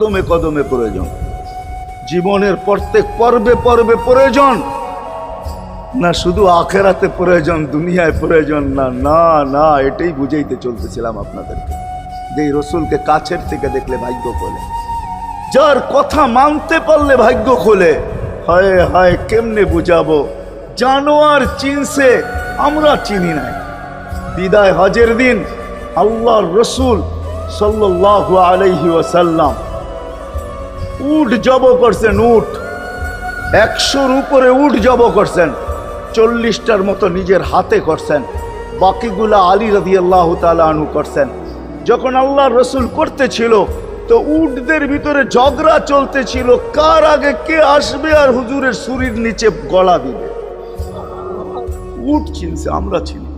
কদমে কদমে প্রয়োজন। জীবনের প্রত্যেক পর্বে পর্বে প্রয়োজন। না শুধু আখেরাতে প্রয়োজন, দুনিয়ায় প্রয়োজন, না না না, এটাই বুঝাইতে চলতেছিলাম আপনাদেরকে। যে রসুলকে কাছের থেকে দেখলে ভাগ্য খোলে। যার কথা মানতে পারলে ভাগ্য খোলে। হায় হায়, কেমনে বুঝাবো? জানোয়ার চিনছে, আমরা চিনি নাই। বিদায় হজের দিন আল্লাহর রসুল সাল্লাল্লাহু আলাইহি ওয়াসাল্লাম উট জব করছেন উট একশোর উপরে উট জব করছেন, চল্লিশটার মতো নিজের হাতে করছেন, বাকিগুলা আলী রাজি আল্লাহ আনু করছেন। যখন আল্লাহ রসুল করতেছিল, তো উটদের ভিতরে ঝগড়া চলতেছিল, কার আগে কে আসবে আর হুজুরের শরীর নিচে গলা দিবে। উট চিনছে, আমরা চিনি।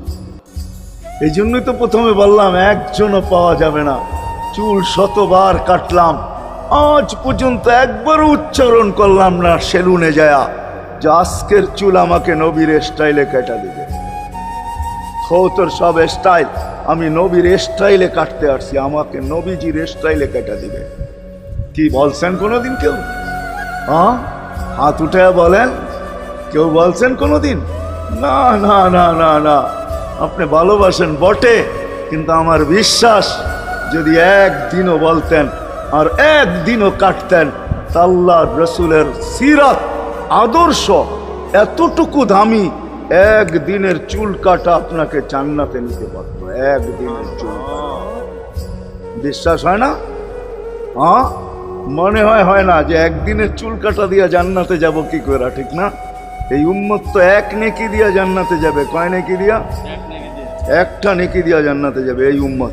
এই জন্যই তো প্রথমে বললাম, একজনও পাওয়া যাবে না। চুল শতবার কাটলাম আজ পর্যন্ত একবারও উচ্চারণ করলাম না সেলুনে যায়া, যে আজকের চুল আমাকে নবীর স্টাইলে কেটা দিবে। তোর সব স্টাইল, আমি নবীর স্টাইলে কাটতে আসছি, আমাকে নবীজির স্টাইলে কেটা দিবে। কি বলছেন কোনোদিন কেউ? হ্যাঁ হাত উঠে বলেন, কেউ বলছেন কোনোদিন? না না না না না। আপনি ভালোবাসেন বটে, কিন্তু আমার বিশ্বাস, যদি একদিনও বলতেন আর একদিনও কাটতেন আল্লাহ রসুলের সিরাত আদর্শ এতটুকু দামি একদিনের চুল কাটা আপনাকে জান্নাতে নিতে পারত একদিনের চুল বিশ্বাস হয় না? হ্যাঁ? মনে হয় হয় না যে একদিনের চুল কাটা দিয়া জান্নাতে যাব কি করে ঠিক না? এই উম্মত তো এক নেকি দিয়া জান্নাতে যাবে কয় নেকি দিয়া। একটা নেকি দিয়া জান্নাতে যাবে এই উম্মত।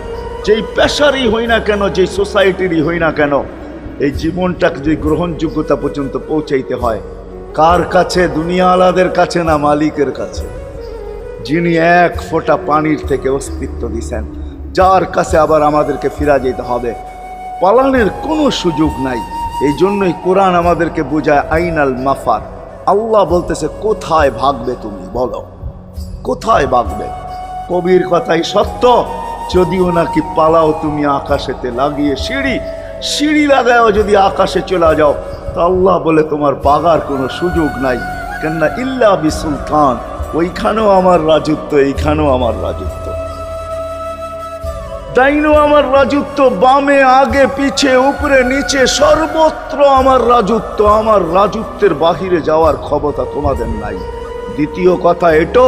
যেই পেশারই হই না কেন, যেই সোসাইটিরই হই না কেন, এই জীবনটাকে যদি গ্রহণযোগ্যতা পর্যন্ত পৌঁছাইতে হয়, কার কাছে? দুনিয়া আলাদের কাছে না মালিকের কাছে? যিনি এক ফোঁটা পানির থেকে অস্তিত্ব দিছেন, যার কাছে আবার আমাদেরকে ফিরা যেতে হবে। পালানের কোনো সুযোগ নাই। এই জন্যই কোরআন আমাদেরকে বোঝায়, আইনাল মাফার। আল্লাহ বলতেছে, কোথায় ভাগবে তুমি? বলো। কোথায় ভাগবে? কবির কথাই সত্য। যদিও নাকি পালাও তুমি আকাশেতে লাগিয়ে সিঁড়ি সিঁড়ি লাগাও যদি আকাশে চলে যাও, তা আল্লাহ বলে তোমার বাগার কোনো সুযোগ নাই। কেননা ইল্লা বি সুলতান ওইখানেও আমার রাজত্ব, এইখানেও আমার রাজত্ব। ডাইনো আমার রাজত্ব, বামে, আগে, পিছে, উপরে, নিচে, সর্বত্র আমার রাজত্ব, আমার রাজত্বের বাহিরে যাওয়ার ক্ষমতা তোমাদের নাই। দ্বিতীয় কথা এটো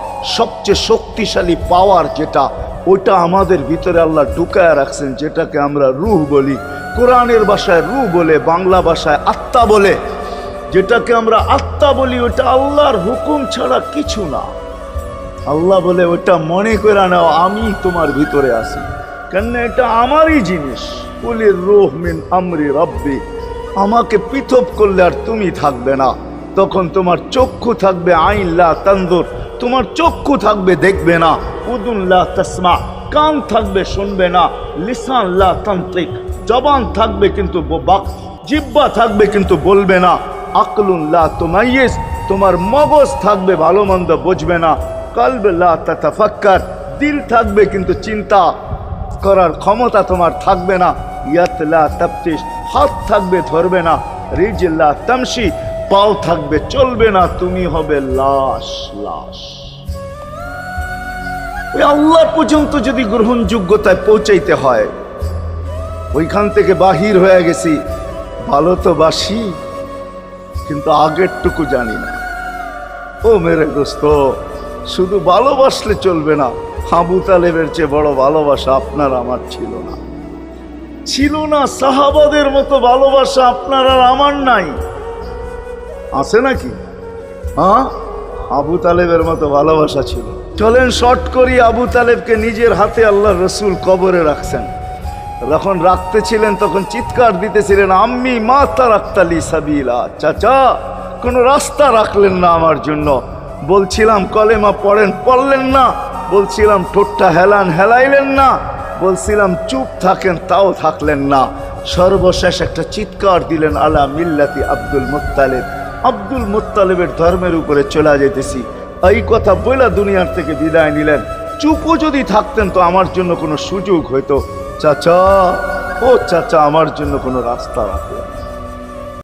সবচেয়ে শক্তিশালী পাওয়ার যেটা ওটা আমাদের ভিতরে আল্লাহ ঢুকায় রাখছেন, যেটাকে আমরা রুহ বলি। কোরআনের ভাষায় রুহ বলে, বাংলা ভাষায় আত্মা বলে। যেটাকে আমরা আত্মা বলি ওটা আল্লাহর হুকুম ছাড়া কিছু না। আল্লাহ বলে ওটা মনে করে নাও, আমি তোমার ভিতরে আছি। কেন এটা আমারই জিনিস। কুলির রুহ মিন আমরি রব্বি। আমাকে পৃথক করলে আর তুমি থাকবে না। তখন তোমার চক্ষু থাকবে আইনলা তন্দুর তোমার চক্ষু থাকবে দেখবে না। উদুল্লাহ তসমা, কান থাকবে শুনবে না। লিসান লা তান্ত্রিক, জবান থাকবে কিন্তু বাক, জিব্বা থাকবে কিন্তু বলবে না। আকলুল্লাহ তোমাইয়েস তোমার মগজ থাকবে ভালো মন্দ বুঝবে না। কলবেল্লাহ তাতাফাক্কার, দিল থাকবে কিন্তু চিন্তা করার ক্ষমতা তোমার থাকবে না। ইয়াতলা তাপতিস হাত থাকবে ধরবে না। রিজিল্লা তামসি পাও থাকবে, চলবে না, তুমি হবে লাশ লাশ। ওই আল্লাহ পর্যন্ত যদি গ্রহণযোগ্যতায় পৌঁছাইতে হয়, ওইখান থেকে বাহির হয়ে গেছি, ভালো তো বাসি, কিন্তু আগেরটুকু জানি না। ও মেরে দোস্ত, শুধু ভালোবাসলে চলবে না হাবু তালেবের চেয়ে বড় ভালোবাসা আপনার আমার ছিল না। ছিল না, সাহাবাদের মতো ভালোবাসা আপনার আর আমার নাই। আছে নাকি? হ্যাঁ? আবু তালেবের মতো ভালোবাসা ছিল। চলেন শর্ট করি, আবু তালেবকে নিজের হাতে আল্লাহ রসুল কবরে রাখছেন। যখন রাখতেছিলেন, তখন চিৎকার দিতেছিলেন, আম্মি মাতা রাখতালি সাবিলা। চাচা, কোনো রাস্তা রাখলেন না আমার জন্য। বলছিলাম, কলেমা পড়েন, পড়লেন না। বলছিলাম, ঠোঁটটা হেলান, হেলাইলেন না। বলছিলাম, চুপ থাকেন, তাও থাকলেন না। সর্বশেষ একটা চিৎকার দিলেন, আলা মিল্লাতি আব্দুল মুত্তালেব। আব্দুল মোত্তালেবের ধর্মের উপরে চলে যেতেছি এই কথা বইলা দুনিয়ার থেকে বিদায় নিলেন। চুপও যদি থাকতেন তো আমার জন্য কোনো সুযোগ হইতো। চাচা, ও চাচা, আমার জন্য কোনো রাস্তা রাখলেন